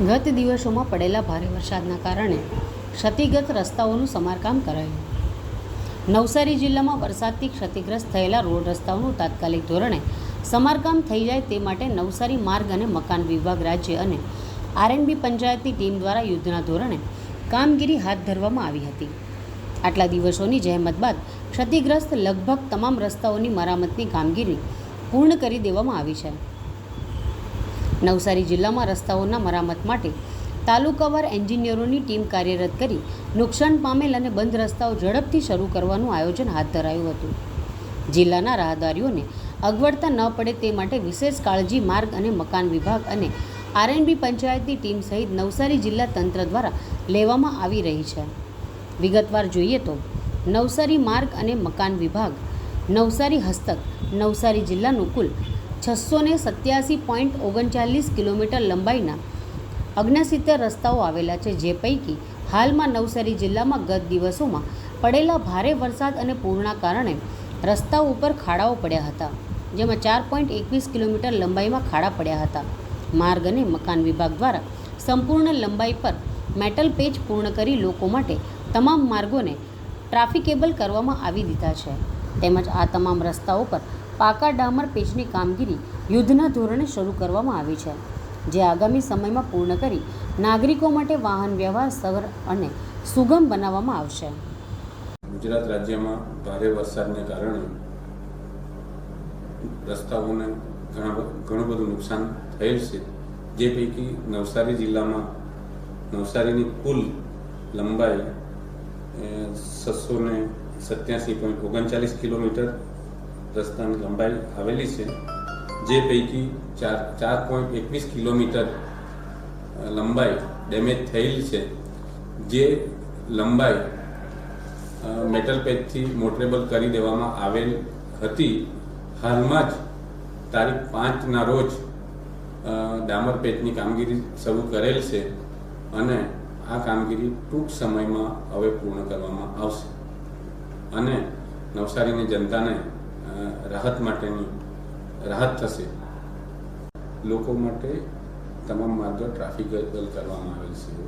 ગત દિવસોમાં પડેલા ભારે વરસાદના કારણે ક્ષતિગ્રસ્ત રસ્તાઓનું સમારકામ કરાયું. નવસારી જિલ્લામાં વરસાદથી ક્ષતિગ્રસ્ત થયેલા રોડ રસ્તાઓનું તાત્કાલિક ધોરણે સમારકામ થઈ જાય તે માટે નવસારી માર્ગ અને મકાન વિભાગ રાજ્ય અને આરએનબી પંચાયતની ટીમ દ્વારા યુદ્ધના ધોરણે કામગીરી હાથ ધરવામાં આવી હતી. આટલા દિવસોની જહેમત બાદ ક્ષતિગ્રસ્ત લગભગ તમામ રસ્તાઓની મરામતની કામગીરી પૂર્ણ કરી દેવામાં આવી છે. નવસારી જિલ્લામાં રસ્તાઓના મરામત માટે તાલુકાવાર એન્જિનિયરોની ટીમ કાર્યરત કરી નુકસાન પામેલ અને બંધ રસ્તાઓ ઝડપથી શરૂ કરવાનું આયોજન હાથ ધરાયું હતું. જિલ્લાના રાહદારીઓને અગવડતા ન પડે તે માટે વિશેષ કાળજી માર્ગ અને મકાન વિભાગ અને આરએનબી પંચાયતની ટીમ સહિત નવસારી જિલ્લા તંત્ર દ્વારા લેવામાં આવી રહી છે. વિગતવાર જોઈએ તો નવસારી માર્ગ અને મકાન વિભાગ, નવસારી હસ્તક, નવસારી જિલ્લાનું કુલ છસો ને સત્યાસી પોઈન્ટ ઓગણચાલીસ કિલોમીટર લંબાઈના અગ્નસિત્તેર રસ્તાઓ આવેલા છે, જે પૈકી હાલમાં નવસારી જિલ્લામાં ગત દિવસોમાં પડેલા ભારે વરસાદ અને પૂરના કારણે રસ્તાઓ ઉપર ખાડાઓ પડ્યા હતા, જેમાં ચાર પોઈન્ટ એકવીસ કિલોમીટર લંબાઈમાં ખાડા પડ્યા હતા. માર્ગ અને મકાન વિભાગ દ્વારા સંપૂર્ણ લંબાઈ પર મેટલ પેચ પૂર્ણ કરી લોકો માટે તમામ માર્ગોને ટ્રાફિકેબલ કરવામાં આવી દીધા છે. તેમજ આ તમામ રસ્તાઓ પર પાકા ડામર પેચની કામગીરી યુદ્ધના ધોરણે શરૂ કરવામાં આવી છે, જે આગામી સમયમાં પૂર્ણ કરી નાગરિકો માટે વાહન વ્યવહાર સરળ અને સુગમ બનાવવામાં આવશે. ગુજરાત રાજ્યમાં ભારે વરસાદને કારણે રસ્તાઓને ઘણા બધું નુકસાન થયેલ છે. જે પૈકી નવસારી જિલ્લામાં નવસારીની કુલ લંબાઈ છસો ને સત્યાસી પોઈન્ટ ઓગણચાલીસ કિલોમીટર રસ્તાની લંબાઈ આવેલી છે, જે પૈકી ચાર ચાર પોઈન્ટ એકવીસ કિલોમીટર લંબાઈ ડેમેજ થયેલી છે, જે લંબાઈ મેટલ પેચથી મોટરેબલ કરી દેવામાં આવેલ હતી. હાલમાં જ તારીખ પાંચના રોજ ડામર પેચની કામગીરી શરૂ કરેલ છે અને આ કામગીરી ટૂંક સમયમાં હવે પૂર્ણ કરવામાં આવશે. અને નવસારીની જનતાને રાહત માટેની રાહત થશે. લોકો માટે તમામ માર્ગો ટ્રાફિકેબલ કરવામાં આવેલ છે.